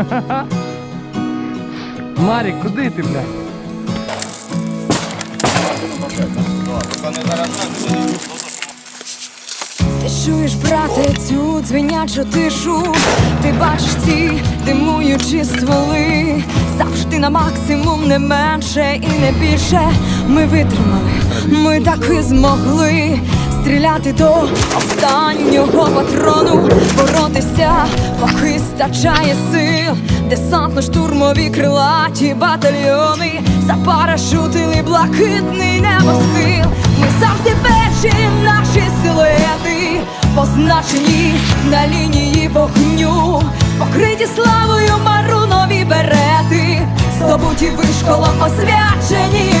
Марік, куди ти, блядь? Ти чуєш, брате, цю дзвінячу тишу, ти бачиш ці димуючі стволи, завжди на максимум, не менше і не більше. Ми витримали, ми так і змогли стріляти до останнього патрону, боротися, поки стачає сил, десантно-штурмові крилаті батальйони, запарашутили блакитний небосхил. Ми завжди перші наші силуети. Позначені на лінії вогню, покриті славою марунові берети, здобуті вишколом, освячені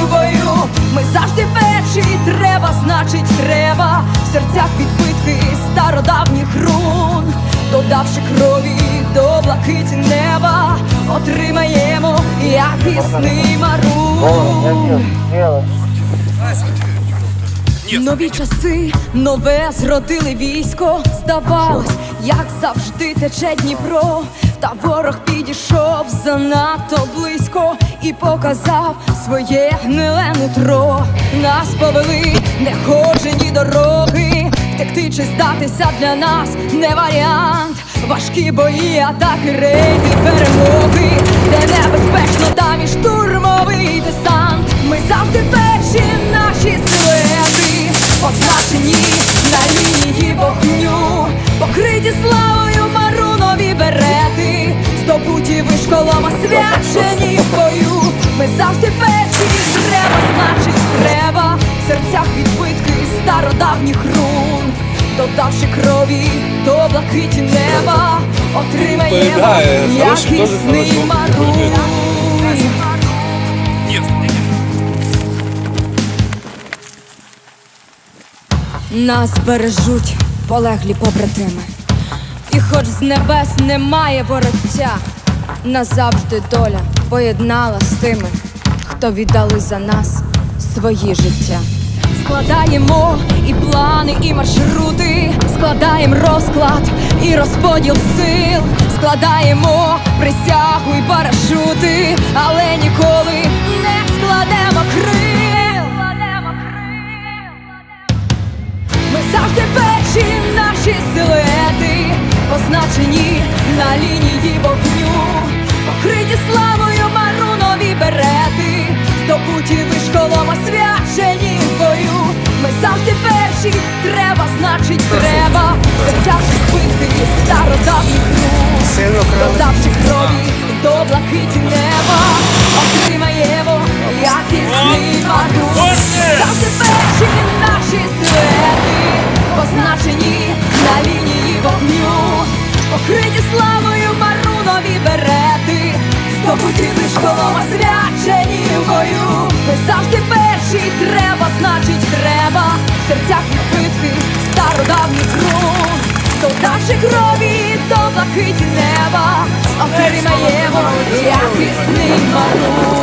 додавши крові до блакиті неба, отримаємо якісний марун. Нові часи, нове зродили військо. Здавалось, як завжди тече Дніпро. Та ворог підійшов занадто близько і показав своє гниле нутро. Нас повели нехожені дороги. Втекти чи здатися для нас не варіант. Важкі бої, атаки, рейди, перемоги, де небезпечно там і штурмовий десант. Ми завжди перші наші силуети, позначені на лінії вогню, покриті славою марунові берети, здобуті вишколом, освячені в бою. Ми завжди перші, треба, значить, треба в серцях відбитки стародавніх рун. Додавши крові до блакиті неба, отримаємо якісний марун. Нас бережуть полеглі побратими, і хоч з небес немає вороття, назавжди доля поєднала з тими, хто віддали за нас свої життя. Складаємо і плани, і маршрути, складаємо розклад і розподіл сил, складаємо присягу і парашути, але ніколи не складемо крил. Ми завжди перші наші силуети, позначені на лінії вогню, покриті славою марунові берети, здобуті вишколом, освячені перші, треба, значить, треба. Серцях і стародавніх рук, додавши крові до блакиті неба, отримаємо якісний марун. Завжди перші наші силуети, позначені на лінії вогню, покриті славою марунові берети, здобуті вишколом, освячені блакиті неба, отримає його, як і сни малу.